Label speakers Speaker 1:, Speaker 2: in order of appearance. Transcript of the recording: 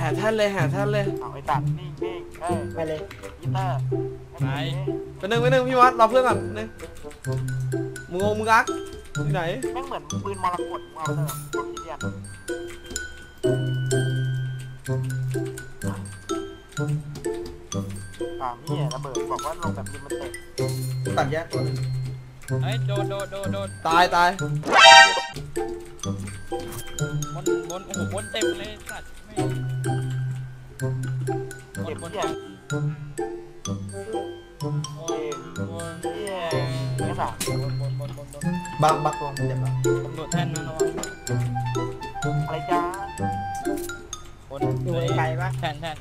Speaker 1: หาท่านเลยหาท่านเลย
Speaker 2: เอาไอ้ตัดนิ่งนิ่งเอ้ย
Speaker 3: ไปเลย
Speaker 2: กีตาร์
Speaker 4: ไป
Speaker 1: ไปหนึ่งไปหนึ่งพี่วัดรอเพื่อนก่อนหนึ่งมึงงงมึงอักที่ไหน
Speaker 2: แม่งเหมือนปืนมรกตเอาเลยคนที่เรียน ป่ามี่ระเบิดบอกว่าลงแบบลิมิเต็ด
Speaker 3: ตัดแยกตัวหนึง
Speaker 4: เฮ้ยโดดโดดโดดโดด
Speaker 1: ตายตาย
Speaker 4: บนบนโอ้โหบนเต็มเลยสัตว์ไม่บ
Speaker 2: เก็
Speaker 4: น
Speaker 2: บบ
Speaker 4: น
Speaker 2: เที่ย
Speaker 4: โอ้
Speaker 2: เก็
Speaker 4: ย
Speaker 2: บบ
Speaker 4: น
Speaker 2: เที่ยไม่สาม
Speaker 4: บนบนบนบนบน
Speaker 3: บักบักตัวมันเจ็บอะ
Speaker 4: ตำรวจแท่นนะระวัง
Speaker 2: อะไรจ้า
Speaker 4: บน
Speaker 3: อยู่
Speaker 4: เฮ้ย
Speaker 3: ไกลปะ
Speaker 4: แท่นแท่น